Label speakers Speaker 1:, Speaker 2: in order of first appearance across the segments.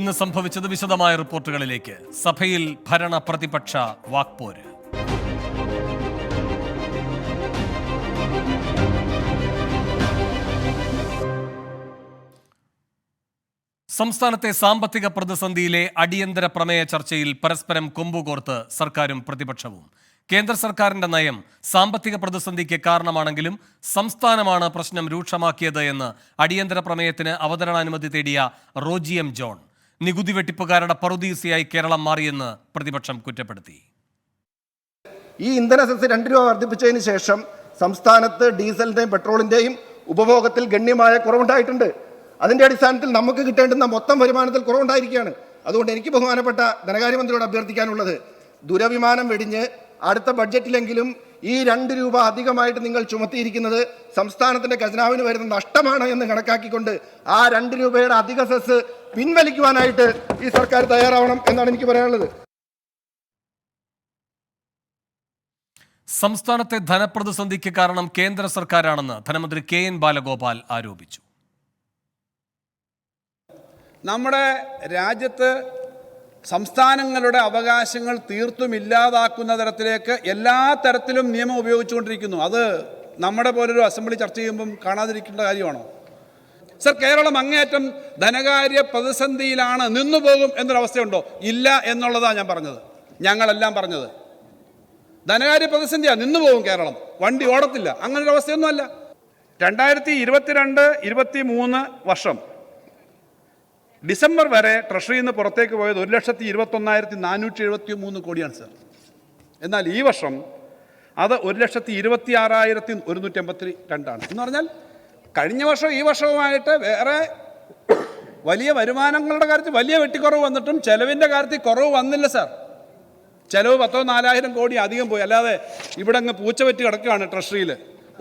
Speaker 1: ഇന്ന് സംഭവിച്ചത് വിശദമായ റിപ്പോർട്ടുകളിലേക്ക്. സഭയിൽ ഭരണ പ്രതിപക്ഷ വാക്പോര്. സംസ്ഥാനത്തെ സാമ്പത്തിക പ്രതിസന്ധിയിലെ അടിയന്തര പ്രമേയ ചർച്ചയിൽ പരസ്പരം കൊമ്പുകോർത്ത് സർക്കാരും പ്രതിപക്ഷവും. കേന്ദ്ര സർക്കാരിന്റെ നയം സാമ്പത്തിക പ്രതിസന്ധിക്ക് കാരണമാണെങ്കിലും സംസ്ഥാനമാണ് പ്രശ്നം രൂക്ഷമാക്കിയത് എന്ന് അടിയന്തര പ്രമേയത്തിന് അവതരണാനുമതി തേടിയ റോജി എം ജോൺ. നികുതി വെട്ടിപ്പുകാരുടെ പറുദീസയായി കേരളം മാറിയെന്ന് പ്രതിപക്ഷം കുറ്റപ്പെടുത്തി.
Speaker 2: ഈ ഇന്ധന സെസ് രണ്ട് രൂപ വർദ്ധിപ്പിച്ചതിന് ശേഷം സംസ്ഥാനത്ത് ഡീസലിന്റെയും പെട്രോളിന്റെയും ഉപഭോഗത്തിൽ ഗണ്യമായ കുറവുണ്ടായിട്ടുണ്ട്. അതിന്റെ അടിസ്ഥാനത്തിൽ നമുക്ക് കിട്ടേണ്ടുന്ന മൊത്തം വരുമാനത്തിൽ കുറവുണ്ടായിരിക്കുകയാണ്. അതുകൊണ്ട് എനിക്ക് ബഹുമാനപ്പെട്ട ധനകാര്യമന്ത്രിയോട് അഭ്യർത്ഥിക്കാനുള്ളത് ദുരഭിമാനം വെടിഞ്ഞ് അടുത്ത ബഡ്ജറ്റിലെങ്കിലും ഈ രണ്ട് രൂപ അധികമായിട്ട് നിങ്ങൾ ചുമത്തിയിരിക്കുന്നത് സംസ്ഥാനത്തിന്റെ ഖജനാവിന് വരുന്ന നഷ്ടമാണ് എന്ന് കണക്കാക്കിക്കൊണ്ട് ആ രണ്ട് രൂപയുടെ അധിക സെസ് പിൻവലിക്കുവാനായിട്ട് ഈ സർക്കാർ തയ്യാറാവണം എന്നാണ് എനിക്ക് പറയാനുള്ളത്.
Speaker 1: സംസ്ഥാനത്തെ ധനപ്രതിസന്ധിക്ക് കാരണം കേന്ദ്ര സർക്കാരാണെന്ന് ധനമന്ത്രി കെ എൻ ബാലഗോപാൽ ആരോപിച്ചു.
Speaker 3: നമ്മുടെ രാജ്യത്ത് സംസ്ഥാനങ്ങളുടെ അവകാശങ്ങൾ തീർത്തും ഇല്ലാതാക്കുന്ന തരത്തിലേക്ക് എല്ലാ തരത്തിലും നിയമം ഉപയോഗിച്ചുകൊണ്ടിരിക്കുന്നു. അത് നമ്മുടെ പോലൊരു അസംബ്ലി ചർച്ച ചെയ്യുമ്പം കാണാതിരിക്കേണ്ട കാര്യമാണോ? സർ കേരളം അങ്ങേയറ്റം ധനകാര്യ പ്രതിസന്ധിയിലാണ് നിന്നുപോകും എന്നൊരവസ്ഥയുണ്ടോ? ഇല്ല എന്നുള്ളതാണ് ഞാൻ പറഞ്ഞത്. ഞങ്ങളെല്ലാം പറഞ്ഞത്. ധനകാര്യ പ്രതിസന്ധിയാണ് നിന്നുപോകും കേരളം. വണ്ടി ഓടത്തില്ല. അങ്ങനൊരവസ്ഥയൊന്നുമല്ല. രണ്ടായിരത്തി ഇരുപത്തിരണ്ട് ഇരുപത്തി മൂന്ന് വർഷം ഡിസംബർ വരെ ട്രഷറിയിൽ നിന്ന് പുറത്തേക്ക് പോയത് ഒരു ലക്ഷത്തി ഇരുപത്തൊന്നായിരത്തി നാനൂറ്റി എഴുപത്തി മൂന്ന് കോടിയാണ് സർ. എന്നാൽ ഈ വർഷം അത് ഒരു ലക്ഷത്തി ഇരുപത്തി ആറായിരത്തി ഒരുന്നൂറ്റി എൺപത്തി രണ്ടാണ് എന്ന് പറഞ്ഞാൽ കഴിഞ്ഞ വർഷം ഈ വർഷവുമായിട്ട് വേറെ വലിയ വരുമാനങ്ങളുടെ കാര്യത്തിൽ വലിയ വെട്ടിക്കുറവ് വന്നിട്ടും ചെലവിന്റെ കാര്യത്തിൽ കുറവ് വന്നില്ല സാർ. ചിലവ് പത്തോ നാലായിരം കോടി അധികം പോയി. അല്ലാതെ ഇവിടെ അങ്ങ് പൂച്ച വെറ്റി കിടക്കുകയാണ് ട്രഷറിയിൽ.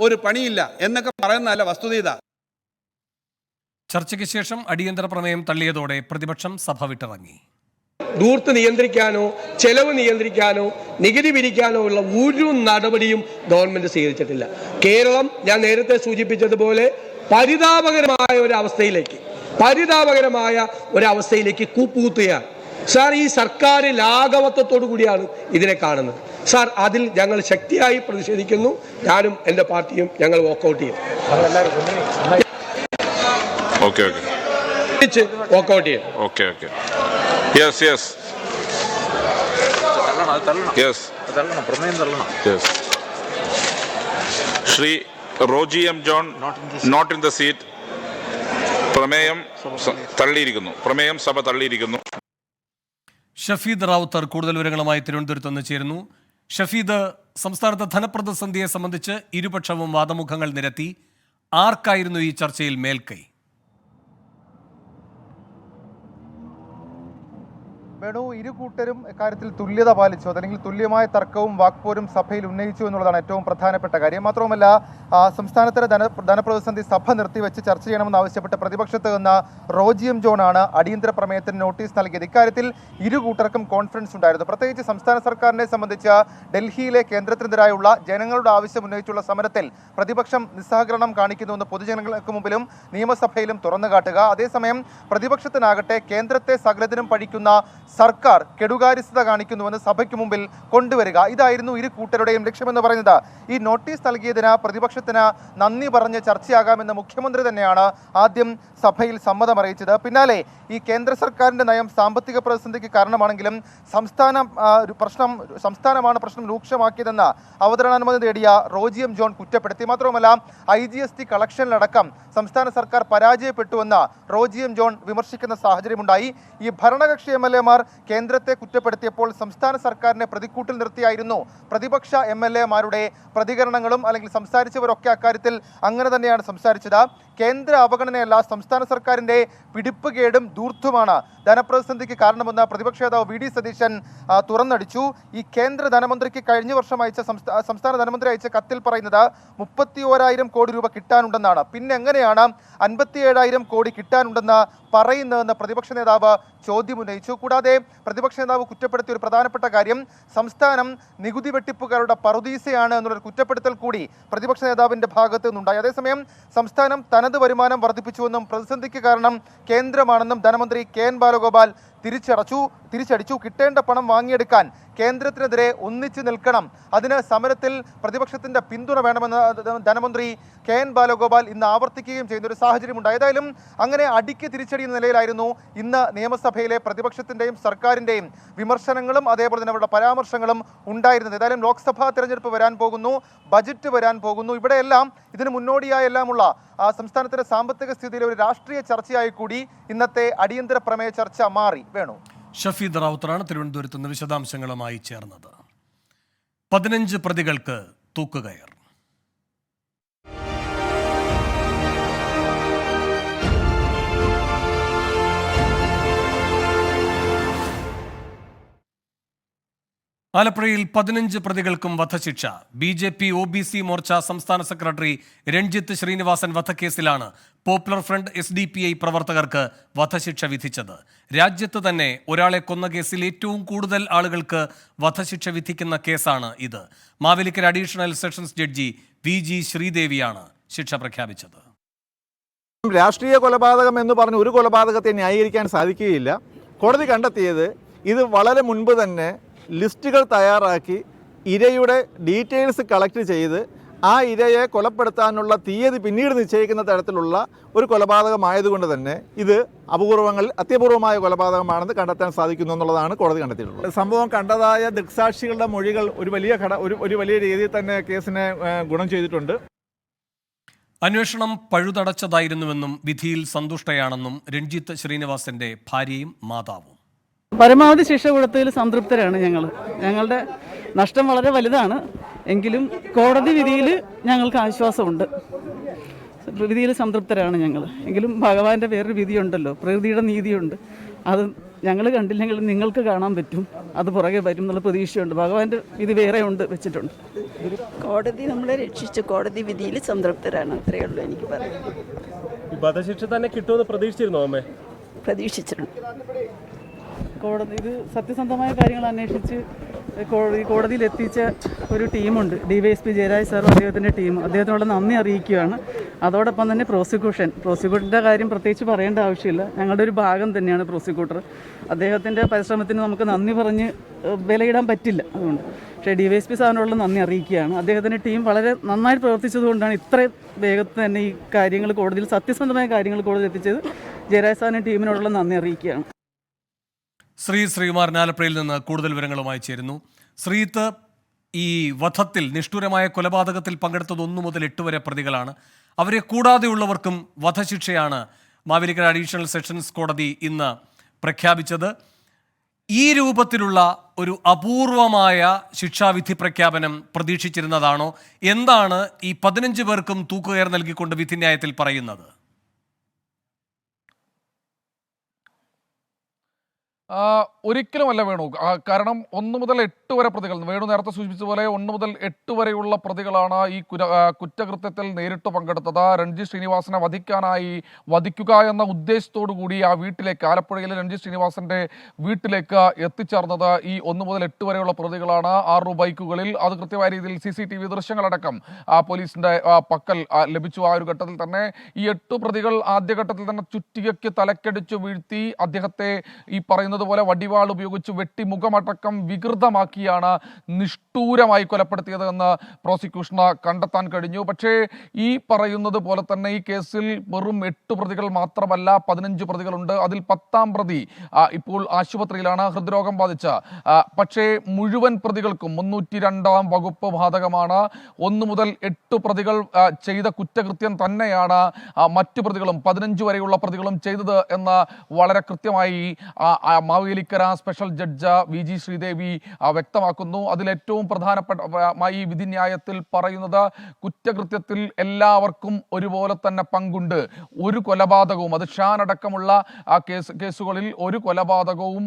Speaker 3: ഒരു പണിയില്ല എന്നൊക്കെ പറയുന്നതല്ല വസ്തുത ഇതാ.
Speaker 1: ചർച്ചയ്ക്ക് ശേഷം അടിയന്തര പ്രമേയം തള്ളിയതോടെ പ്രതിപക്ഷം സഭ വിട്ടിറങ്ങി.
Speaker 4: ദൂർത്ത് നിയന്ത്രിക്കാനോ ചെലവ് നിയന്ത്രിക്കാനോ നികുതി പിരിക്കാനോ ഉള്ള ഒരു നടപടിയും ഗവൺമെന്റ് സ്വീകരിച്ചിട്ടില്ല. കേരളം ഞാൻ നേരത്തെ സൂചിപ്പിച്ചതുപോലെ പരിതാപകരമായ ഒരു അവസ്ഥയിലേക്ക് പരിതാപകരമായ ഒരു അവസ്ഥയിലേക്ക് കൂപ്പുകുത്തുകയാണ്. സാർ ഈ സർക്കാർ ലാഘവത്വത്തോടു കൂടിയാണ് ഇതിനെ കാണുന്നത്. സാർ അതിൽ ഞങ്ങൾ ശക്തിയായി പ്രതിഷേധിക്കുന്നു. ഞാനും എന്റെ പാർട്ടിയും ഞങ്ങൾ വാക്കൗട്ട് ചെയ്യും.
Speaker 5: ഓക്കെ ഓക്കെ
Speaker 4: വോക്കൗട്ട് ചെയ്യും.
Speaker 5: Okay okay yes yes yes yes Shri Roji M John not in the seat പ്രമേയം തള്ളിയിരിക്കുന്നു. പ്രമേയം സഭ തള്ളിയിരിക്കുന്നു.
Speaker 1: ഷഫീദ് റാവുത്തർ കൂടുതൽ വിവരങ്ങളുമായി തിരുവനന്തപുരത്ത് നിന്ന് ചേരുന്നു. ഷഫീദ് സംസ്ഥാനത്തെ ധനപ്രതിസന്ധിയെ സംബന്ധിച്ച് ഇരുപക്ഷവും വാദമുഖങ്ങൾ നിരത്തി. ആർക്കായിരുന്നു ഈ ചർച്ചയിൽ മേൽക്കൈ?
Speaker 6: വേണു ഇരു കൂട്ടരും ഇക്കാര്യത്തിൽ തുല്യത പാലിച്ചു. അതല്ലെങ്കിൽ തുല്യമായ തർക്കവും വാക്പോരും സഭയിൽ ഉന്നയിച്ചു എന്നുള്ളതാണ് ഏറ്റവും പ്രധാനപ്പെട്ട കാര്യം. മാത്രവുമല്ല സംസ്ഥാനത്തിലെ ധന ധനപ്രതിസന്ധി സഭ നിർത്തിവെച്ച് ചർച്ച ചെയ്യണമെന്ന് ആവശ്യപ്പെട്ട് പ്രതിപക്ഷത്ത് നിന്ന് റോജിയം ജോണാണ് അടിയന്തര പ്രമേയത്തിന് നോട്ടീസ് നൽകിയത്. ഇക്കാര്യത്തിൽ ഇരു കൂട്ടർക്കും കോൺഫറൻസ് ഉണ്ടായിരുന്നു. പ്രത്യേകിച്ച് സംസ്ഥാന സർക്കാരിനെ സംബന്ധിച്ച് ഡൽഹിയിലെ കേന്ദ്രത്തിനെതിരായുള്ള ജനങ്ങളുടെ ആവശ്യം ഉന്നയിച്ചുള്ള സമരത്തിൽ പ്രതിപക്ഷം നിസ്സഹകരണം കാണിക്കുന്നുവെന്ന് പൊതുജനങ്ങൾക്ക് മുമ്പിലും നിയമസഭയിലും തുറന്നു കാട്ടുക അതേസമയം പ്രതിപക്ഷത്തിനാകട്ടെ കേന്ദ്രത്തെ സകലത്തിനും പഴിക്കുന്ന സർക്കാർ കെടുകാര്യസ്ഥത കാണിക്കുന്നുവെന്ന് സഭയ്ക്ക് മുമ്പിൽ കൊണ്ടുവരിക. ഇതായിരുന്നു ഇരു കൂട്ടരുടെയും ലക്ഷ്യമെന്ന് പറയുന്നത്. ഈ നോട്ടീസ് നൽകിയതിന് പ്രതിപക്ഷത്തിന് നന്ദി പറഞ്ഞ് ചർച്ചയാകാമെന്ന് മുഖ്യമന്ത്രി തന്നെയാണ് ആദ്യം സഭയിൽ സമ്മതം അറിയിച്ചത് പിന്നാലെ ഈ കേന്ദ്ര സർക്കാരിന്റെ നയം സാമ്പത്തിക പ്രതിസന്ധിക്ക് കാരണമാണെങ്കിലും സംസ്ഥാന പ്രശ്നം സംസ്ഥാനമാണ് പ്രശ്നം രൂക്ഷമാക്കിയതെന്ന് അവതരണാനുമതി നേടിയ റോജിയം ജോൺ കുറ്റപ്പെടുത്തി. മാത്രവുമല്ല ഐ ജി എസ് ടി കളക്ഷനിലടക്കം സംസ്ഥാന സർക്കാർ പരാജയപ്പെട്ടുവെന്ന് റോജിയം ജോൺ വിമർശിക്കുന്ന സാഹചര്യമുണ്ടായി. ഈ ഭരണകക്ഷി എം എൽ എമാർ കേന്ദ്രത്തെ കുറ്റപ്പെടുത്തിയപ്പോൾ സംസ്ഥാന സർക്കാരിനെ പ്രതിക്കൂട്ടിൽ നിർത്തിയായിരുന്നു. പ്രതിപക്ഷ എം പ്രതികരണങ്ങളും അല്ലെങ്കിൽ സംസാരിച്ചവരൊക്കെ അക്കാര്യത്തിൽ അങ്ങനെ തന്നെയാണ് സംസാരിച്ചത്. കേന്ദ്ര അവഗണനയല്ല സംസ്ഥാന സർക്കാരിന്റെ പിടിപ്പുകേടും ദൂർത്തുമാണ് ധനപ്രതിസന്ധിക്ക് കാരണമെന്ന് പ്രതിപക്ഷ നേതാവ് വി ഡി സതീശൻ തുറന്നടിച്ചു. ഈ കേന്ദ്ര ധനമന്ത്രിക്ക് കഴിഞ്ഞ വർഷം അയച്ച സംസ്ഥാന ധനമന്ത്രി അയച്ച കത്തിൽ പറയുന്നത് മുപ്പത്തി ഓരായിരം കോടി രൂപ കിട്ടാനുണ്ടെന്നാണ്. പിന്നെ എങ്ങനെയാണ് അൻപത്തി ഏഴായിരം കോടി കിട്ടാനുണ്ടെന്ന് പറയുന്നതെന്ന് പ്രതിപക്ഷ നേതാവ് ചോദ്യം ഉന്നയിച്ചു. കൂടാതെ പ്രതിപക്ഷ നേതാവ് കുറ്റപ്പെടുത്തിയ ഒരു പ്രധാനപ്പെട്ട കാര്യം സംസ്ഥാനം നികുതി വെട്ടിപ്പുകാരുടെ പറുദീസയാണ് എന്നുള്ളൊരു കുറ്റപ്പെടുത്തൽ കൂടി പ്രതിപക്ഷ നേതാവിന്റെ ഭാഗത്ത് നിന്നുണ്ടായി. അതേസമയം സംസ്ഥാനം തനത് വരുമാനം വർദ്ധിപ്പിച്ചുവെന്നും പ്രതിസന്ധിക്ക് കാരണം കേന്ദ്രമാണെന്നും ധനമന്ത്രി കെ എൻ ബാലഗോപാൽ തിരിച്ചടച്ചു തിരിച്ചടിച്ചു. കിട്ടേണ്ട പണം വാങ്ങിയെടുക്കാൻ കേന്ദ്രത്തിനെതിരെ ഒന്നിച്ചു നിൽക്കണം. അതിന് സമരത്തിൽ പ്രതിപക്ഷത്തിന്റെ പിന്തുണ വേണമെന്ന് ധനമന്ത്രി കെ എൻ ബാലഗോപാൽ ഇന്ന് ആവർത്തിക്കുകയും ചെയ്യുന്ന ഒരു സാഹചര്യമുണ്ട്. ഏതായാലും അങ്ങനെ അടിക്ക് തിരിച്ചടി നിലയിലായിരുന്നു ഇന്ന് നിയമസഭയിലെ പ്രതിപക്ഷത്തിന്റെയും സർക്കാരിന്റെയും വിമർശനങ്ങളും അതേപോലെ തന്നെ അവരുടെ പരാമർശങ്ങളും ഉണ്ടായിരുന്നത്. ഏതായാലും ലോക്സഭാ തെരഞ്ഞെടുപ്പ് വരാൻ പോകുന്നു ബജറ്റ് വരാൻ പോകുന്നു. ഇവിടെയെല്ലാം ഇതിന് മുന്നോടിയായെല്ലാമുള്ള സംസ്ഥാനത്തിന്റെ സാമ്പത്തിക സ്ഥിതിയിലെ ഒരു രാഷ്ട്രീയ ചർച്ചയായി കൂടി ഇന്നത്തെ അടിയന്തര പ്രമേയ ചർച്ച മാറി. വേണു?
Speaker 1: ഷഫീദ് റാവുത്തറാണ് തിരുവനന്തപുരത്ത് നിന്ന് വിശദാംശങ്ങളുമായി ചേർന്നത്. പതിനഞ്ച് പ്രതികൾക്ക് തൂക്കുകയർ. ആലപ്പുഴയിൽ പതിനഞ്ച് പ്രതികൾക്കും വധശിക്ഷ. B J P O B C Morcha സംസ്ഥാന secretary Ranjith Sreenivasan വധക്കേസിലാണ് popular front S D P I പ്രവർത്തകർക്ക് വധശിക്ഷ വിധിച്ചത്. രാജ്യത്ത് തന്നെ ഒരാളെ കൊന്ന കേസിൽ ഏറ്റവും കൂടുതൽ ആളുകൾക്ക് വധശിക്ഷ വിധിക്കുന്ന കേസാണ് ഇത്. Mavelikkara additional sessions judge V G ശ്രീദേവിയാണ് ശിക്ഷ പ്രഖ്യാപിച്ചത്.
Speaker 7: രാഷ്ട്രീയ കൊലപാതകം എന്ന് പറഞ്ഞ് ഒരു കൊലപാതകത്തെ ന്യായീകരിക്കാൻ സാധിക്കുകയില്ല. കോടതി കണ്ടെത്തിയത് ഇത് വളരെ മുൻപ് തന്നെ ലിസ്റ്റുകൾ തയ്യാറാക്കി ഇരയുടെ ഡീറ്റെയിൽസ് കളക്ട് ചെയ്ത് ആ ഇരയെ കൊലപ്പെടുത്താനുള്ള തീയതി പിന്നീട് നിശ്ചയിക്കുന്ന തരത്തിലുള്ള ഒരു കൊലപാതകമായതുകൊണ്ട് തന്നെ ഇത് അപൂർവങ്ങളിൽ അത്യപൂർവമായ കൊലപാതകമാണെന്ന് കണ്ടെത്താൻ സാധിക്കുന്നു എന്നുള്ളതാണ് കോടതി കണ്ടെത്തിയിട്ടുള്ളത്. സംഭവം കണ്ടതായ ദൃക്സാക്ഷികളുടെ മൊഴികൾ ഒരു വലിയ ഘട ഒരു ഒരു വലിയ രീതിയിൽ തന്നെ കേസിനെ ഗുണം ചെയ്തിട്ടുണ്ട്.
Speaker 1: അന്വേഷണം പഴുതടച്ചതായിരുന്നുവെന്നും വിധിയിൽ സന്തുഷ്ടയാണെന്നും രഞ്ജിത്ത് ശ്രീനിവാസന്റെ ഭാര്യയും മാതാവും.
Speaker 8: പരമാവധി ശിക്ഷ കൊടുത്തതിൽ സംതൃപ്തരാണ് ഞങ്ങൾ ഞങ്ങളുടെ നഷ്ടം വളരെ വലുതാണ്. എങ്കിലും കോടതി വിധിയിൽ ഞങ്ങൾക്ക് ആശ്വാസമുണ്ട്. വിധിയിൽ സംതൃപ്തരാണ് ഞങ്ങൾ എങ്കിലും ഭഗവാന്റെ വേറൊരു വിധിയുണ്ടല്ലോ. പ്രകൃതിയുടെ നീതിയുണ്ട്. അത് ഞങ്ങൾ കണ്ടില്ലെങ്കിൽ നിങ്ങൾക്ക് കാണാൻ പറ്റും. അത് പുറകെ വരും എന്നുള്ള പ്രതീക്ഷയുണ്ട്. ഭഗവാന്റെ വിധി വേറെ ഉണ്ട് വെച്ചിട്ടുണ്ട്.
Speaker 9: കോടതി നമ്മളെ രക്ഷിച്ചു. കോടതി വിധിയിൽ സംതൃപ്തരാണ്. അത്രയേ ഉള്ളൂ എനിക്ക് പറയാം
Speaker 10: ഈ വധശിക്ഷ തന്നെ കിട്ടുമെന്ന് പ്രതീക്ഷിച്ചിരുന്നോ അമ്മേ?
Speaker 9: പ്രതീക്ഷിച്ചിട്ടുണ്ട്.
Speaker 8: കോടതി ഇത് സത്യസന്ധമായ കാര്യങ്ങൾ അന്വേഷിച്ച് കോടതി കോടതിയിൽ എത്തിച്ച ഒരു ടീമുണ്ട്. D Y S P Jayaraj സാറും അദ്ദേഹത്തിന്റെ ടീം. അദ്ദേഹത്തിനുള്ള നന്ദി അറിയിക്കുകയാണ്. അതോടൊപ്പം തന്നെ പ്രോസിക്യൂഷൻ. പ്രോസിക്യൂട്ടറിന്റെ കാര്യം പ്രത്യേകിച്ച് പറയേണ്ട ആവശ്യമില്ല. ഞങ്ങളുടെ ഒരു ഭാഗം തന്നെയാണ് പ്രോസിക്യൂട്ടർ. അദ്ദേഹത്തിന്റെ പരിശ്രമത്തിന് നമുക്ക് നന്ദി പറഞ്ഞ് വിലയിടാൻ പറ്റില്ല അതുകൊണ്ട്. പക്ഷേ ഡി വൈ എസ് പി സാറിനുള്ള നന്ദി അറിയിക്കുകയാണ്. അദ്ദേഹത്തിന്റെ ടീം വളരെ നന്നായി പ്രവർത്തിച്ചതുകൊണ്ടാണ് ഇത്രയും വേഗത്തിൽ തന്നെ ഈ കാര്യങ്ങൾ കോടതിയിൽ സത്യസന്ധമായ കാര്യങ്ങൾ കോടതിയിൽ എത്തിച്ചത്. ജയരാജ് സാറിന്റെ ടീമിനോടുള്ള നന്ദി അറിയിക്കുകയാണ്.
Speaker 1: ശ്രീ ശ്രീകുമാർ ആലപ്പുഴയിൽ നിന്ന് കൂടുതൽ വിവരങ്ങളുമായി ചേരുന്നു. ശ്രീത്ത് ഈ വധത്തിൽ നിഷ്ഠൂരമായ കൊലപാതകത്തിൽ പങ്കെടുത്തത് ഒന്നു മുതൽ എട്ട് വരെ പ്രതികളാണ്. അവരെ കൂടാതെയുള്ളവർക്കും വധശിക്ഷയാണ് മാവേലിക്കര അഡീഷണൽ സെഷൻസ് കോടതി ഇന്ന് പ്രഖ്യാപിച്ചത്. ഈ രൂപത്തിലുള്ള ഒരു അപൂർവമായ ശിക്ഷാവിധി പ്രഖ്യാപനം പ്രതീക്ഷിച്ചിരുന്നതാണോ? എന്താണ് ഈ പതിനഞ്ച് പേർക്കും തൂക്കുകയർ നൽകിക്കൊണ്ട് വിധിന്യായത്തിൽ പറയുന്നത്?
Speaker 11: ഒരിക്കലുമല്ല വേണു. കാരണം ഒന്ന് മുതൽ എട്ട് വരെ പ്രതികൾ. വേണു നേരത്തെ സൂചിപ്പിച്ച പോലെ ഒന്ന് മുതൽ എട്ട് വരെയുള്ള പ്രതികളാണ് ഈ കുറ്റകൃത്യത്തിൽ നേരിട്ട് പങ്കെടുത്തത്. രഞ്ജിത് ശ്രീനിവാസനെ വധിക്കാനായി വധിക്കുക എന്ന ഉദ്ദേശത്തോടു കൂടി ആ വീട്ടിലേക്ക് ആലപ്പുഴയിലെ രഞ്ജിത് ശ്രീനിവാസന്റെ വീട്ടിലേക്ക് എത്തിച്ചേർന്നത് ഈ ഒന്ന് മുതൽ എട്ട് വരെയുള്ള പ്രതികളാണ്. ആറു ബൈക്കുകളിൽ അത് കൃത്യമായ രീതിയിൽ സി സി ടി വി ദൃശ്യങ്ങളടക്കം ആ, പോലീസിന്റെ പക്കൽ ലഭിച്ചു ആ ഒരു ഘട്ടത്തിൽ തന്നെ. ഈ എട്ട് പ്രതികൾ ആദ്യഘട്ടത്തിൽ തന്നെ ചുറ്റികയ്ക്ക് തലക്കടിച്ചു വീഴ്ത്തി അദ്ദേഹത്തെ ഈ പറയുന്നത് പോലെ വടിവാൾ ഉപയോഗിച്ച് വെട്ടി മുഖമടക്കം വികൃതമാക്കിയാണ് നിഷ്ഠൂരമായി കൊലപ്പെടുത്തിയത് എന്ന് പ്രോസിക്യൂഷന് കണ്ടെത്താൻ കഴിഞ്ഞു. പക്ഷേ ഈ പറയുന്നത് പോലെ തന്നെ ഈ കേസിൽ വെറും എട്ട് പ്രതികൾ മാത്രമല്ല പതിനഞ്ച് പ്രതികളുണ്ട്. അതിൽ പത്താം പ്രതി ഇപ്പോൾ ആശുപത്രിയിലാണ് ഹൃദ്രോഗം ബാധിച്ച. പക്ഷേ മുഴുവൻ പ്രതികൾക്കും മുന്നൂറ്റി രണ്ടാം വകുപ്പ് ബാധകമാണ്. ഒന്ന് മുതൽ എട്ട് പ്രതികൾ ചെയ്ത കുറ്റകൃത്യം തന്നെയാണ് മറ്റു പ്രതികളും പതിനഞ്ച് വരെയുള്ള പ്രതികളും ചെയ്തത് എന്ന് വളരെ കൃത്യമായി Mavelikkara special judge V G Sreedevi വ്യക്തമാക്കുന്നു. അതിലേറ്റവും ഈ വിധിന്യായത്തിൽ പറയുന്നത് കുറ്റകൃത്യത്തിൽ എല്ലാവർക്കും ഒരുപോലെ തന്നെ പങ്കുണ്ട്. ഒരു കൊലപാതകവും അത് ഷാൻ അടക്കമുള്ള കേസ് കേസുകളിൽ ഒരു കൊലപാതകവും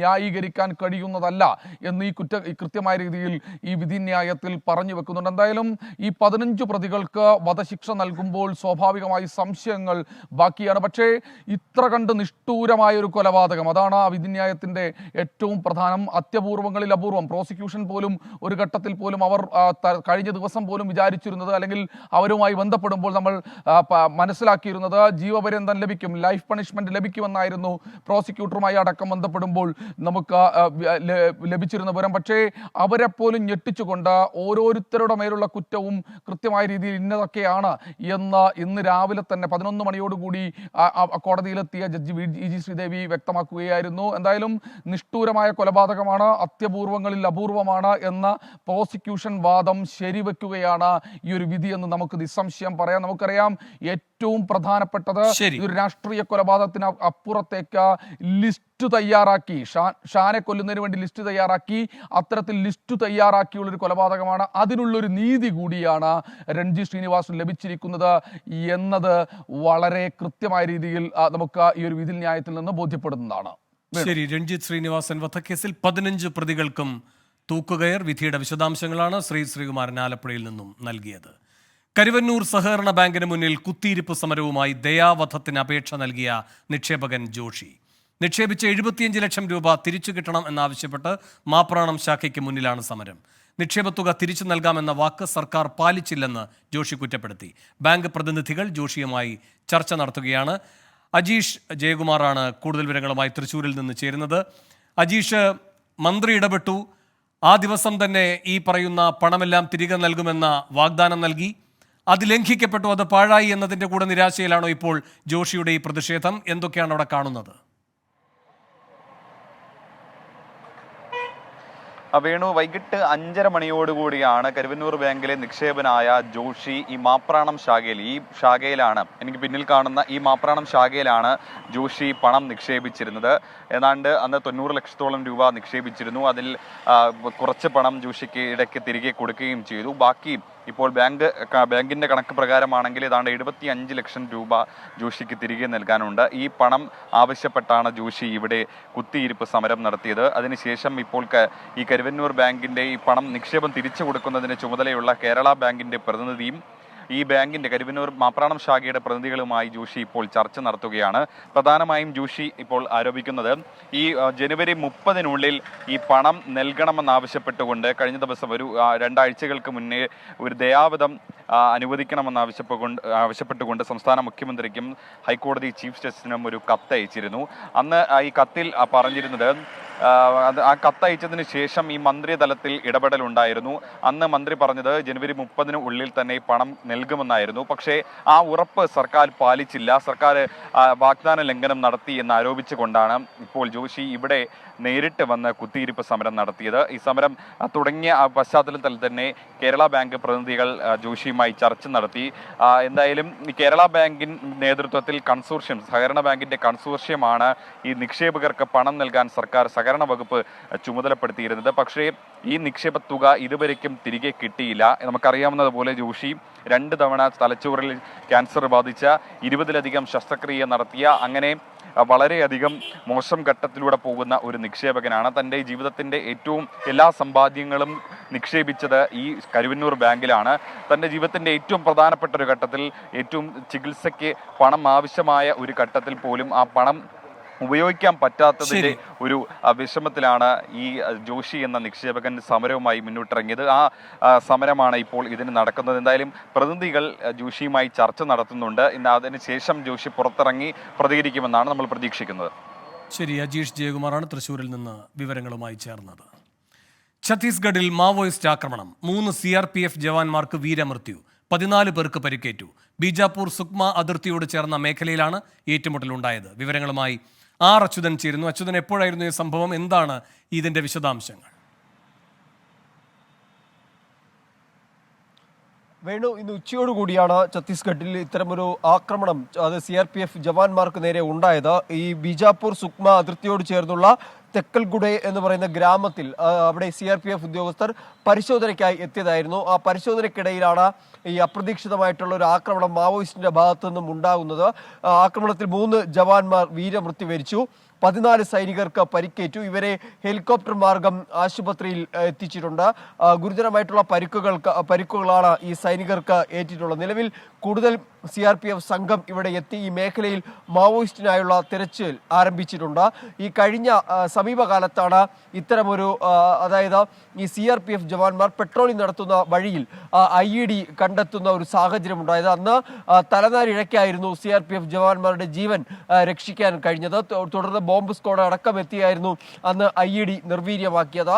Speaker 11: ന്യായീകരിക്കാൻ കഴിയുന്നതല്ല എന്ന് ഈ കുറ്റ കൃത്യമായ രീതിയിൽ ഈ വിധിന്യായത്തിൽ പറഞ്ഞു വെക്കുന്നുണ്ട്. എന്തായാലും ഈ പതിനഞ്ച് പ്രതികൾക്ക് വധശിക്ഷ നൽകുമ്പോൾ സ്വാഭാവികമായി സംശയങ്ങൾ ബാക്കിയാണ്. പക്ഷേ ഇത്ര കണ്ട് നിഷ്ഠൂരമായ ഒരു കൊലപാതകം അതാണ് ആ വിധിന്യായത്തിന്റെ ഏറ്റവും പ്രധാനം അത്യപൂർവങ്ങളിൽ അപൂർവം. പ്രോസിക്യൂഷൻ പോലും ഒരു ഘട്ടത്തിൽ പോലും അവർ കഴിഞ്ഞ ദിവസം പോലും വിചാരിച്ചിരുന്നത് അല്ലെങ്കിൽ അവരുമായി ബന്ധപ്പെടുമ്പോൾ നമ്മൾ മനസ്സിലാക്കിയിരുന്നത് ജീവപര്യന്തം ലഭിക്കും ലൈഫ് പണിഷ്മെന്റ് ലഭിക്കുമെന്നായിരുന്നു. പ്രോസിക്യൂട്ടറുമായി അടക്കം ബന്ധപ്പെടുമ്പോൾ നമുക്ക് ലഭിച്ചിരുന്ന വിവരം. പക്ഷേ അവരെ പോലും ഞെട്ടിച്ചുകൊണ്ട് ഓരോരുത്തരുടെ മേലുള്ള കുറ്റവും കൃത്യമായ രീതിയിൽ ഇന്നതൊക്കെയാണ് എന്ന് ഇന്ന് രാവിലെ തന്നെ പതിനൊന്ന് മണിയോടുകൂടി കോടതിയിലെത്തിയ ജഡ്ജി വി ജി ശ്രീദേവി വ്യക്തമാക്കുകയായിരുന്നു. എന്തായാലും നിഷ്ഠൂരമായ കൊലപാതകമാണ് അത്യപൂർവങ്ങളിൽ അപൂർവമാണ് എന്ന പ്രോസിക്യൂഷൻ വാദം ശരിവെക്കുകയാണ് ഈ ഒരു വിധി എന്ന് നമുക്ക് നിസ്സംശയം പറയാം. നമുക്കറിയാം ഏറ്റവും പ്രധാനപ്പെട്ടത് ഈ ഒരു രാഷ്ട്രീയ കൊലപാതകത്തിന് അപ്പുറത്തേക്ക് ലിസ്റ്റ് തയ്യാറാക്കി. ഷാനെ കൊല്ലുന്നതിന് വേണ്ടി ലിസ്റ്റ് തയ്യാറാക്കി. അത്തരത്തിൽ ലിസ്റ്റ് തയ്യാറാക്കിയുള്ള ഒരു കൊലപാതകമാണ്. അതിനുള്ളൊരു നീതി കൂടിയാണ് രൺജി ശ്രീനിവാസ് ലഭിച്ചിരിക്കുന്നത് എന്നത് വളരെ കൃത്യമായ രീതിയിൽ നമുക്ക് ഈ ഒരു വിധി ന്യായത്തിൽ നിന്ന് ബോധ്യപ്പെടുന്നതാണ്.
Speaker 1: ശരി രഞ്ജിത്ത് ശ്രീനിവാസൻ വധക്കേസിൽ പതിനഞ്ച് പ്രതികൾക്കും തൂക്കുകയർ വിധിയുടെ വിശദാംശങ്ങളാണ് ശ്രീ ശ്രീകുമാരൻ ആലപ്പുഴയിൽ നിന്നും നൽകിയത്. കരുവന്നൂർ സഹകരണ ബാങ്കിന് മുന്നിൽ കുത്തിയിരിപ്പ് സമരവുമായി ദയാവധത്തിന് അപേക്ഷ നൽകിയ നിക്ഷേപകൻ ജോഷി. നിക്ഷേപിച്ച എഴുപത്തിയഞ്ച് ലക്ഷം രൂപ തിരിച്ചു കിട്ടണം എന്നാവശ്യപ്പെട്ട് മാപ്രാണം ശാഖയ്ക്ക് മുന്നിലാണ് സമരം. നിക്ഷേപത്തുക തിരിച്ചു നൽകാമെന്ന വാക്ക് സർക്കാർ പാലിച്ചില്ലെന്ന് ജോഷി കുറ്റപ്പെടുത്തി. ബാങ്ക് പ്രതിനിധികൾ ജോഷിയുമായി ചർച്ച നടത്തുകയാണ്. അജീഷ് ജയകുമാറാണ് കൂടുതൽ വിവരങ്ങളുമായി തൃശ്ശൂരിൽ നിന്ന് ചേരുന്നത്. അജീഷ് മന്ത്രി ഇടപെട്ടു. ആ ദിവസം തന്നെ ഈ പറയുന്ന പണമെല്ലാം തിരികെ നൽകുമെന്ന വാഗ്ദാനം നൽകി. അത് ലംഘിക്കപ്പെട്ടു അത് പാഴായി എന്നതിന്റെ കൂടെ നിരാശയിലാണോ ഇപ്പോൾ ജോഷിയുടെ ഈ പ്രതിഷേധം? എന്തൊക്കെയാണ് അവിടെ കാണുന്നത്
Speaker 12: ആ, വേണു വൈകിട്ട് അഞ്ചര മണിയോടുകൂടിയാണ് കരുവന്നൂർ ബാങ്കിലെ നിക്ഷേപനായ ജോഷി ഈ മാപ്രാണം ശാഖയിൽ ഈ ശാഖയിലാണ് എനിക്ക് പിന്നിൽ കാണുന്ന ഈ മാപ്രാണം ശാഖയിലാണ് ജോഷി പണം നിക്ഷേപിച്ചിരുന്നത്. ഏതാണ്ട് അന്ന് തൊണ്ണൂറ് ലക്ഷത്തോളം രൂപ നിക്ഷേപിച്ചിരുന്നു. അതിൽ കുറച്ച് പണം ജോഷിക്ക് ഇടയ്ക്ക് തിരികെ കൊടുക്കുകയും ചെയ്തു. ബാക്കി ഇപ്പോൾ ബാങ്ക് ബാങ്കിന്റെ കണക്ക് പ്രകാരമാണെങ്കിൽ ഏതാണ്ട് എഴുപത്തി അഞ്ച് ലക്ഷം രൂപ ജോഷിക്ക് തിരികെ നൽകാനുണ്ട്. ഈ പണം ആവശ്യപ്പെട്ടാണ് ജോഷി ഇവിടെ കുത്തിയിരിപ്പ് സമരം നടത്തിയത്. അതിനുശേഷം ഇപ്പോൾ ഈ കരുവന്നൂർ ബാങ്കിന്റെ ഈ പണം നിക്ഷേപം തിരിച്ചു കൊടുക്കുന്നതിന് ചുമതലയുള്ള കേരള ബാങ്കിന്റെ പ്രതിനിധിയും ഈ ബാങ്കിന്റെ കരുവന്നൂർ മാപ്രാണം ശാഖയുടെ പ്രതിനിധികളുമായി ജോഷി ഇപ്പോൾ ചർച്ച നടത്തുകയാണ്. പ്രധാനമായും ജോഷി ഇപ്പോൾ ആരോപിക്കുന്നത് ഈ ജനുവരി മുപ്പതിനുള്ളിൽ ഈ പണം നൽകണമെന്നാവശ്യപ്പെട്ടുകൊണ്ട് കഴിഞ്ഞ ദിവസം ഒരു രണ്ടാഴ്ചകൾക്ക് മുന്നേ ഒരു ദയാവധം അനുവദിക്കണമെന്നാവശ്യപ്പെട്ടുകൊണ്ട് അനുവദിക്കണമെന്ന് ആവശ്യപ്പെട്ടുകൊണ്ട് സംസ്ഥാന മുഖ്യമന്ത്രിക്കും ഹൈക്കോടതി ചീഫ് ജസ്റ്റിസിനും ഒരു കത്ത് അയച്ചിരുന്നു അന്ന് ഈ കത്തിൽ പറഞ്ഞിരുന്നത് അത് ആ കത്തയച്ചതിന് ശേഷം ഈ മന്ത്രി തലത്തിൽ ഇടപെടലുണ്ടായിരുന്നു. അന്ന് മന്ത്രി പറഞ്ഞത് ജനുവരി മുപ്പതിന് ഉള്ളിൽ തന്നെ പണം നൽകുമെന്നായിരുന്നു. പക്ഷേ ആ ഉറപ്പ് സർക്കാർ പാലിച്ചില്ല. സർക്കാർ വാഗ്ദാന ലംഘനം നടത്തി എന്ന് ആരോപിച്ചുകൊണ്ടാണ് ഇപ്പോൾ ജോഷി ഇവിടെ നേരിട്ട് വന്ന് കുത്തിയിരിപ്പ് സമരം നടത്തിയത്. ഈ സമരം തുടങ്ങിയ പശ്ചാത്തലത്തിൽ തന്നെ കേരള ബാങ്ക് പ്രതിനിധികൾ ജോഷിയുമായി ചർച്ച നടത്തി. എന്തായാലും കേരള ബാങ്കിൻ നേതൃത്വത്തിൽ കൺസോർഷ്യം സഹകരണ ബാങ്കിന്റെ കൺസോർഷ്യമാണ് ഈ നിക്ഷേപകർക്ക് പണം നൽകാൻ സർക്കാർ സഹകരണ വകുപ്പ് ചുമതലപ്പെടുത്തിയിരുന്നത്. പക്ഷേ ഈ നിക്ഷേപ തുക ഇതുവരേക്കും തിരികെ കിട്ടിയില്ല. നമുക്കറിയാവുന്നതുപോലെ ജോഷി രണ്ട് തവണ തലച്ചോറിൽ ക്യാൻസർ ബാധിച്ച ഇരുപതിലധികം ശസ്ത്രക്രിയ നടത്തിയ അങ്ങനെ വളരെയധികം മോശം ഘട്ടത്തിലൂടെ പോകുന്ന ഒരു നിക്ഷേപകനാണ്. തന്റെ ജീവിതത്തിന്റെ ഏറ്റവും എല്ലാ സമ്പാദ്യങ്ങളും നിക്ഷേപിച്ചത് ഈ കരുവന്നൂർ ബാങ്കിലാണ്. തന്റെ ജീവിതത്തിന്റെ ഏറ്റവും പ്രധാനപ്പെട്ട ഒരു ഘട്ടത്തിൽ ഏറ്റവും ചികിത്സയ്ക്ക് പണം ആവശ്യമായ ഒരു ഘട്ടത്തിൽ പോലും ആ പണം ഉപയോഗിക്കാൻ പറ്റാത്തതിന്റെ ഒരു വിഷമത്തിലാണ് ഈ ജോഷി എന്ന നിക്ഷേപകൻ സമരവുമായി മുന്നോട്ടിറങ്ങിയത്. ആ സമരമാണ് ഇപ്പോൾ ഇതിന് നടക്കുന്നത്. എന്തായാലും പ്രതിനിധികൾ ജോഷിയുമായി ചർച്ച നടത്തുന്നുണ്ട്. ഇന്ന് അതിനുശേഷം ജോഷി പുറത്തിറങ്ങി പ്രതികരിക്കുമെന്നാണ് നമ്മൾ പ്രതീക്ഷിക്കുന്നത്.
Speaker 1: ശരി അജീഷ് ജയകുമാറാണ് തൃശൂരിൽ നിന്ന് വിവരങ്ങളുമായി ചേർന്നത്. ഛത്തീസ്ഗഡിൽ മാവോയിസ്റ്റ് ആക്രമണം. മൂന്ന് സി ആർ പി എഫ് ജവാന്മാർക്ക് വീരമൃത്യു. പതിനാല് പേർക്ക് പരിക്കേറ്റു. ബീജാപ്പൂർ സുക്മ അതിർത്തിയോട് ചേർന്ന മേഖലയിലാണ് ഏറ്റുമുട്ടലുണ്ടായത്. വിവരങ്ങളുമായി ആർ അച്യുതൻ ചേരുന്നു. അച്യുതൻ എപ്പോഴായിരുന്നു ഈ സംഭവം? എന്താണ് ഇതിന്റെ വിശദാംശങ്ങൾ?
Speaker 13: വേണു ഇന്ന് ഉച്ചയോടുകൂടിയാണ് ഛത്തീസ്ഗഡിൽ ഇത്തരമൊരു ആക്രമണം അത് സി ആർ പി എഫ് ജവാന്മാർക്ക് നേരെ ഉണ്ടായത്. ഈ ബിജാപൂർ സുക്മ അതിർത്തിയോട് ചേർന്നുള്ള തെക്കൽഗുഡെ എന്ന് പറയുന്ന ഗ്രാമത്തിൽ അവിടെ സി ആർ പി എഫ് ഉദ്യോഗസ്ഥർ പരിശോധനയ്ക്കായി എത്തിയതായിരുന്നു. ആ പരിശോധനയ്ക്കിടയിലാണ് ഈ അപ്രതീക്ഷിതമായിട്ടുള്ള ഒരു ആക്രമണം മാവോയിസ്റ്റിന്റെ ഭാഗത്തു നിന്നും ഉണ്ടാകുന്നത്. ആക്രമണത്തിൽ മൂന്ന് ജവാന്മാർ വീരമൃത്യു വരിച്ചു. പതിനാല് സൈനികർക്ക് പരിക്കേറ്റു. ഇവരെ ഹെലികോപ്റ്റർ മാർഗം ആശുപത്രിയിൽ എത്തിച്ചിട്ടുണ്ട്. ഗുരുതരമായിട്ടുള്ള പരിക്കുകൾക്ക് പരിക്കുകളാണ് ഈ സൈനികർക്ക് ഏറ്റിട്ടുള്ളത്. നിലവിൽ കൂടുതൽ സി ആർ പി എഫ് സംഘം ഇവിടെ എത്തി. ഈ മേഖലയിൽ മാവോയിസ്റ്റിനായുള്ള തിരച്ചിൽ ആരംഭിച്ചിട്ടുണ്ട്. ഈ കഴിഞ്ഞ സമീപകാലത്താണ് ഇത്തരമൊരു അതായത് ഈ സി ആർ പി എഫ് ജവാന്മാർ പെട്രോളിംഗ് നടത്തുന്ന വഴിയിൽ ഐ ഇ ഡി കണ്ടെത്തുന്ന ഒരു സാഹചര്യം ഉണ്ടായത്. അന്ന് തലനാരിഴക്കായിരുന്നു സി ആർ പി എഫ് ജവാന്മാരുടെ ജീവൻ രക്ഷിക്കാൻ കഴിഞ്ഞത്. തുടർന്ന് ബോംബ് സ്ക്വാഡ് അടക്കം എത്തിയായിരുന്നു അന്ന് ഐ ഇ ഡി നിർവീര്യമാക്കിയത്.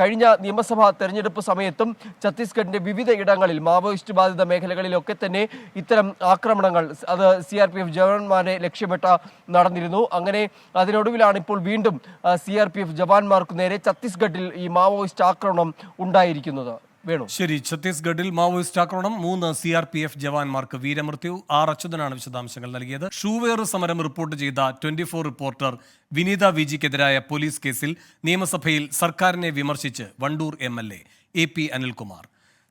Speaker 13: കഴിഞ്ഞ നിയമസഭാ തെരഞ്ഞെടുപ്പ് സമയത്തും ഛത്തീസ്ഗഡിന്റെ വിവിധ ഇടങ്ങളിൽ മാവോയിസ്റ്റ് ബാധിത മേഖലകളിലൊക്കെ തന്നെ ഇത്തരം ആക്രമണങ്ങൾ അത് സി ആർ പി എഫ് ജവാന്മാരെ ലക്ഷ്യമിട്ട് നടന്നിരുന്നു. അങ്ങനെ അതിനൊടുവിലാണ് ഇപ്പോൾ വീണ്ടും സി ആർ പി എഫ് ജവാന്മാർക്ക് നേരെ ഛത്തീസ്ഗഡിൽ ഈ മാവോയിസ്റ്റ് ആക്രമണം ഉണ്ടായിരിക്കുന്നത്. വേണു.
Speaker 1: ശരി ഛത്തീസ്ഗഡിൽ മാവോയിസ്റ്റ് ആക്രമണം. മൂന്ന് സി ആർ പി എഫ് ജവാന്മാർക്ക് വീരമൃത്യു. ആർ അച്യുതനാണ് വിശദാംശങ്ങൾ നൽകിയത്. ഷൂവേർ സമരം റിപ്പോർട്ട് ചെയ്ത ട്വന്റി ഫോർ റിപ്പോർട്ടർ വിനീത വിജിക്കെതിരായ പോലീസ് കേസിൽ നിയമസഭയിൽ സർക്കാരിനെ വിമർശിച്ച് Wandoor M L A A P Anilkumar.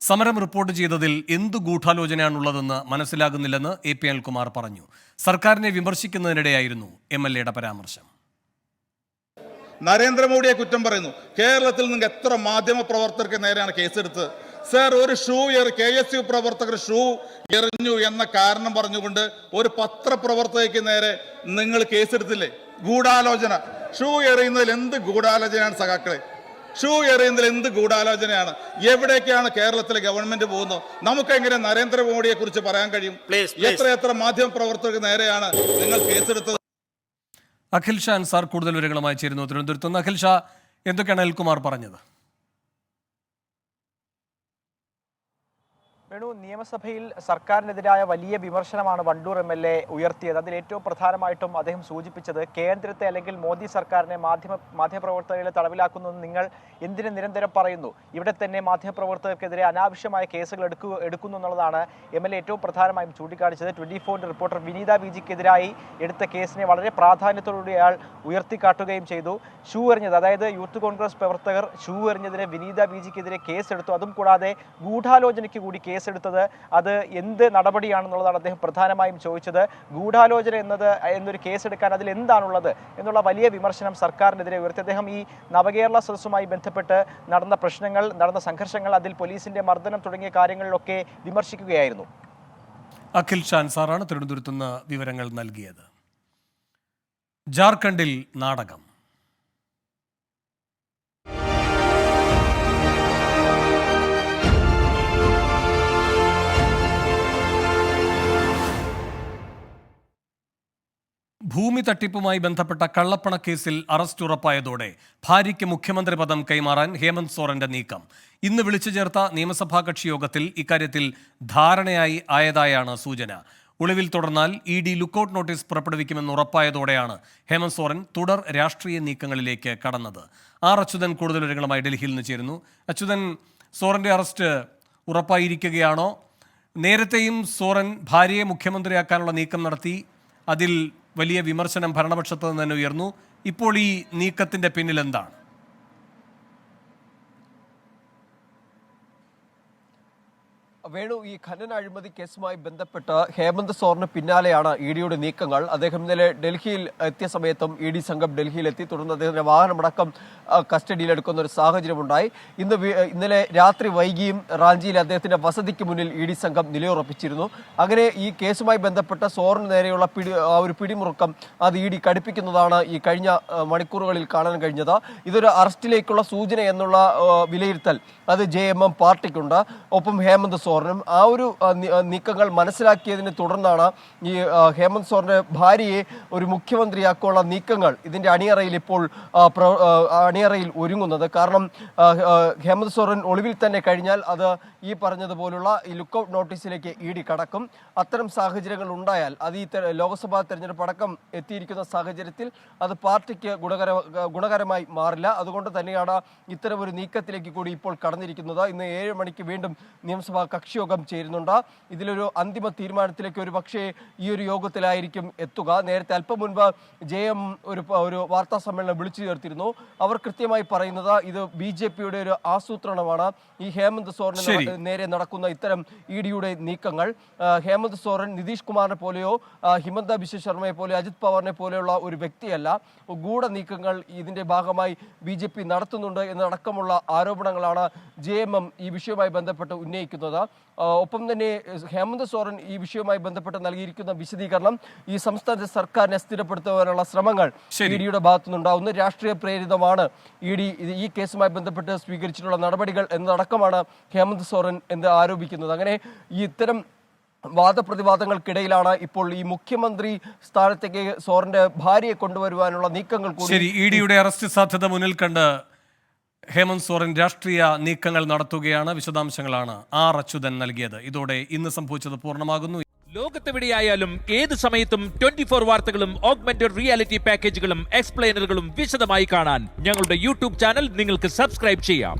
Speaker 1: സമരം റിപ്പോർട്ട് ചെയ്തതിൽ എന്തു ഗൂഢാലോചനയാണുള്ളതെന്ന് മനസ്സിലാകുന്നില്ലെന്ന് എ പി അനിൽകുമാർ പറഞ്ഞു. സർക്കാരിനെ വിമർശിക്കുന്നതിനിടെയായിരുന്നു എം എൽ എയുടെ പരാമർശം.
Speaker 14: നരേന്ദ്രമോദിയെ കുറ്റം പറയുന്നു. കേരളത്തിൽ നിന്ന് എത്ര മാധ്യമ പ്രവർത്തകർക്ക് നേരെയാണ് കേസെടുത്ത് സർ ഒരു ഷൂ കെ എസ് യു പ്രവർത്തകർ ഷൂ എറിഞ്ഞു എന്ന കാരണം പറഞ്ഞുകൊണ്ട് ഒരു പത്രപ്രവർത്തകയ്ക്ക് നേരെ നിങ്ങൾ കേസെടുത്തില്ലേ? ഗൂഢാലോചന. ഷൂ എറിയുന്നതിൽ എന്ത് ഗൂഢാലോചനയാണ് സഖാക്കളെ? ഷൂ എറിയുന്നതിൽ എന്ത് ഗൂഢാലോചനയാണ്? എവിടേക്കാണ് കേരളത്തിലെ ഗവൺമെന്റ് പോകുന്നത്? നമുക്ക് എങ്ങനെ നരേന്ദ്രമോദിയെ കുറിച്ച് പറയാൻ കഴിയും? എത്ര എത്ര മാധ്യമ പ്രവർത്തകർക്ക് നേരെയാണ് നിങ്ങൾ കേസെടുത്തത്?
Speaker 1: അഖിൽ ഷാൻ സാർ കൂടുതൽ വിവരങ്ങളുമായി ചേരുന്നു. തിരുവനന്തപുരത്ത് നിന്ന് അഖിൽ ഷാ എന്തൊക്കെയാണ് അനിൽകുമാർ പറഞ്ഞത്?
Speaker 15: വേണു നിയമസഭയിൽ സർക്കാരിനെതിരായ വലിയ വിമർശനമാണ് വണ്ടൂർ എം എൽ എ ഉയർത്തിയത്. അതിൽ ഏറ്റവും പ്രധാനമായിട്ടും അദ്ദേഹം സൂചിപ്പിച്ചത് കേന്ദ്രത്തെ അല്ലെങ്കിൽ മോദി സർക്കാരിനെ മാധ്യമ മാധ്യമപ്രവർത്തകരെ തടവിലാക്കുന്നു നിങ്ങൾ എന്തിനു നിരന്തരം പറയുന്നു? ഇവിടെ തന്നെ മാധ്യമപ്രവർത്തകർക്കെതിരെ അനാവശ്യമായ കേസുകൾ എടുക്കു എടുക്കുന്നു എന്നുള്ളതാണ് എം എൽ എ ഏറ്റവും പ്രധാനമായും ചൂണ്ടിക്കാണിച്ചത്. ട്വന്റി ഫോറിന്റെ റിപ്പോർട്ടർ വിനീത വിജിക്കെതിരായി എടുത്ത കേസിനെ വളരെ പ്രാധാന്യത്തോടുകൂടി അയാൾ ഉയർത്തിക്കാട്ടുകയും ചെയ്തു. ഷൂ എറിഞ്ഞത് അതായത് യൂത്ത് കോൺഗ്രസ് പ്രവർത്തകർ ഷൂ എറിഞ്ഞതിന് വിനീത വിജിക്കെതിരെ കേസെടുത്തു. അതും കൂടാതെ ഗൂഢാലോചനയ്ക്ക് കൂടി കേസെടുത്തത്. അത് എന്ത് നടപടിയാണെന്നുള്ളതാണ് അദ്ദേഹം പ്രധാനമായും ചോദിച്ചത്. ഗൂഢാലോചന എന്നത് എന്നൊരു കേസെടുക്കാൻ അതിൽ എന്താണുള്ളത് എന്നുള്ള വലിയ വിമർശനം സർക്കാരിനെതിരെ ഉയർത്തി. അദ്ദേഹം ഈ നവകേരള സദസ്സുമായി ബന്ധപ്പെട്ട് നടന്ന പ്രശ്നങ്ങൾ നടന്ന സംഘർഷങ്ങൾ അതിൽ പോലീസിന്റെ മർദ്ദനം തുടങ്ങിയ കാര്യങ്ങളിലൊക്കെ വിമർശിക്കുകയായിരുന്നു.
Speaker 1: അഖിൽ ഷാൻ സാറാണ് തിരുവനന്തപുരത്ത് നിന്ന് വിവരങ്ങൾ നൽകിയത്. ജാർഖണ്ഡിൽ നാടകം. ഭൂമി തട്ടിപ്പുമായി ബന്ധപ്പെട്ട കള്ളപ്പണക്കേസിൽ അറസ്റ്റ് ഉറപ്പായതോടെ ഭാര്യയ്ക്ക് മുഖ്യമന്ത്രി പദം കൈമാറാൻ ഹേമന്ത് സോറന്റെ നീക്കം. ഇന്ന് വിളിച്ചു ചേർത്ത നിയമസഭാ കക്ഷി യോഗത്തിൽ ഇക്കാര്യത്തിൽ ധാരണയായി ആയതായാണ് സൂചന. ഒളിവിൽ തുടർന്നാൽ ഇ ഡി ലുക്കൌട്ട് നോട്ടീസ് പുറപ്പെടുവിക്കുമെന്ന് ഉറപ്പായതോടെയാണ് ഹേമന്ത് സോറൻ തുടർ രാഷ്ട്രീയ നീക്കങ്ങളിലേക്ക് കടന്നത്. ആർ അച്യുതൻ കൂടുതൽ വിവരങ്ങളുമായി ഡൽഹിയിൽ നിന്ന് ചേരുന്നു. അച്യുതൻ സോറന്റെ അറസ്റ്റ് ഉറപ്പായിരിക്കുകയാണോ? നേരത്തെയും സോറൻ ഭാര്യയെ മുഖ്യമന്ത്രിയാക്കാനുള്ള നീക്കം നടത്തി. അതിൽ വലിയ വിമർശനം ഭരണപക്ഷത്ത് നിന്ന് തന്നെ ഉയർന്നു. ഇപ്പോൾ ഈ നീക്കത്തിന്റെ പിന്നിൽ
Speaker 13: വേണു ഈ ഖനന അഴിമതി കേസുമായി ബന്ധപ്പെട്ട് ഹേമന്ത് സോറിന് പിന്നാലെയാണ് ഇ ഡിയുടെ നീക്കങ്ങൾ. അദ്ദേഹം ഇന്നലെ ഡൽഹിയിൽ എത്തിയ സമയത്തും ഇ ഡി സംഘം ഡൽഹിയിലെത്തി. തുടർന്ന് അദ്ദേഹത്തിന്റെ വാഹനമടക്കം കസ്റ്റഡിയിലെടുക്കുന്ന ഒരു സാഹചര്യമുണ്ടായി. ഇന്ന് ഇന്നലെ രാത്രി വൈകിയും റാഞ്ചിയിൽ അദ്ദേഹത്തിന്റെ വസതിക്ക് മുന്നിൽ ഇ ഡി സംഘം നിലയുറപ്പിച്ചിരുന്നു. അങ്ങനെ ഈ കേസുമായി ബന്ധപ്പെട്ട സോറിന് നേരെയുള്ള പിടി ആ ഒരു പിടിമുറുക്കം അത് ഇ ഡി കടുപ്പിക്കുന്നതാണ് ഈ കഴിഞ്ഞ മണിക്കൂറുകളിൽ കാണാൻ കഴിഞ്ഞത്. ഇതൊരു അറസ്റ്റിലേക്കുള്ള സൂചന എന്നുള്ള വിലയിരുത്തൽ അത് ജെ എം എം പാർട്ടിക്കുണ്ട്. ഒപ്പം ഹേമന്ത് സോറനും ആ ഒരു നീക്കങ്ങൾ മനസ്സിലാക്കിയതിനെ തുടർന്നാണ് ഈ ഹേമന്ത് സോറിന്റെ ഭാര്യയെ ഒരു മുഖ്യമന്ത്രിയാക്കാനുള്ള നീക്കങ്ങൾ ഇതിന്റെ അണിയറയിൽ ഇപ്പോൾ അണിയറയിൽ ഒരുങ്ങുന്നത്. കാരണം ഹേമന്ത് സോറൻ ഒളിവിൽ തന്നെ കഴിഞ്ഞാൽ അത് ഈ പറഞ്ഞതുപോലുള്ള ഈ ലുക്കൌട്ട് നോട്ടീസിലേക്ക് ഇ ഡി കടക്കും അത്തരം സാഹചര്യങ്ങൾ ഉണ്ടായാൽ അത് ഈ ലോക്സഭാ തെരഞ്ഞെടുപ്പ് അടക്കം എത്തിയിരിക്കുന്ന സാഹചര്യത്തിൽ അത് പാർട്ടിക്ക് ഗുണകര ഗുണകരമായി മാറില്ല. അതുകൊണ്ട് തന്നെയാണ് ഇത്തരം ഒരു നീക്കത്തിലേക്ക് കൂടി ഇപ്പോൾ കടന്നിരിക്കുന്നത്. ഇന്ന് ഏഴ് മണിക്ക് വീണ്ടും നിയമസഭാ കക്ഷിയോഗം ചേരുന്നുണ്ട്. ഇതിലൊരു അന്തിമ തീരുമാനത്തിലേക്ക് ഒരു പക്ഷേ ഈ ഒരു യോഗത്തിലായിരിക്കും എത്തുക. നേരത്തെ അല്പം മുൻപ് ജെ എം ഒരു ഒരു വാർത്താ സമ്മേളനം വിളിച്ചു ചേർത്തിരുന്നു. അവർ കൃത്യമായി പറയുന്നത് ഇത് ബി ജെ പിയുടെ ഒരു ആസൂത്രണമാണ്. ഈ ഹേമന്ത് സോറന് നേരെ നടക്കുന്ന ഇത്തരം ഇ ഡിയുടെ നീക്കങ്ങൾ. ഹേമന്ത് സോറൻ നിതീഷ് കുമാറിനെ പോലെയോ ഹിമന്ത ബിശ്വ ശർമ്മയെ പോലെ അജിത് പവാറിനെ പോലെയുള്ള ഒരു വ്യക്തിയല്ല. ഗൂഢ നീക്കങ്ങൾ ഇതിന്റെ ഭാഗമായി ബി ജെ പി നടത്തുന്നുണ്ട് എന്നടക്കമുള്ള ആരോപണങ്ങളാണ് ജെ എം എം ഈ വിഷയവുമായി ബന്ധപ്പെട്ട് ഉന്നയിക്കുന്നത്. ഒപ്പം തന്നെ ഹേമന്ത് സോറൻ ഈ വിഷയവുമായി ബന്ധപ്പെട്ട് നൽകിയിരിക്കുന്ന വിശദീകരണം ഈ സംസ്ഥാനത്തെ സർക്കാരിനെ സ്ഥിരപ്പെടുത്തുവാനുള്ള ശ്രമങ്ങൾ ഇ ഡിയുടെ ഭാഗത്തുനിന്നുണ്ടാവുന്നു രാഷ്ട്രീയ പ്രേരിതമാണ് ഇ ഡി ഈ കേസുമായി ബന്ധപ്പെട്ട് സ്വീകരിച്ചിട്ടുള്ള നടപടികൾ എന്നതടക്കമാണ് ഹേമന്ത് സോറൻ എന്ന് ആരോപിക്കുന്നത്. അങ്ങനെ ഈ ഇത്തരം വാദപ്രതിവാദങ്ങൾക്കിടയിലാണ് ഇപ്പോൾ ഈ മുഖ്യമന്ത്രി സ്ഥാനത്തേക്ക് സോറിന്റെ ഭാര്യയെ കൊണ്ടുവരുവാനുള്ള നീക്കങ്ങൾ കൂടി
Speaker 1: ഇ ഡിയുടെ അറസ്റ്റ് സാധ്യത മുന്നിൽ കണ്ട് ഹേമന്ത് സോറൻ രാഷ്ട്രീയ നീക്കങ്ങൾ നടത്തുകയാണ്. വിശദാംശങ്ങളാണ് ആർ അച്യുതൻ നൽകിയത്. ഇതോടെ ഇന്ന് സംഭവിച്ചത് പൂർണമാകുന്നു.
Speaker 16: ലോകത്തെവിടെയായാലും ഏത് സമയത്തും ട്വന്റി ഫോർ വാർത്തകളും ഓഗ്മെന്റഡ് റിയാലിറ്റി പാക്കേജുകളും എക്സ്പ്ലെയിനറുകളും വിശദമായി കാണാൻ ഞങ്ങളുടെ യൂട്യൂബ് ചാനൽ നിങ്ങൾക്ക് സബ്സ്ക്രൈബ് ചെയ്യാം.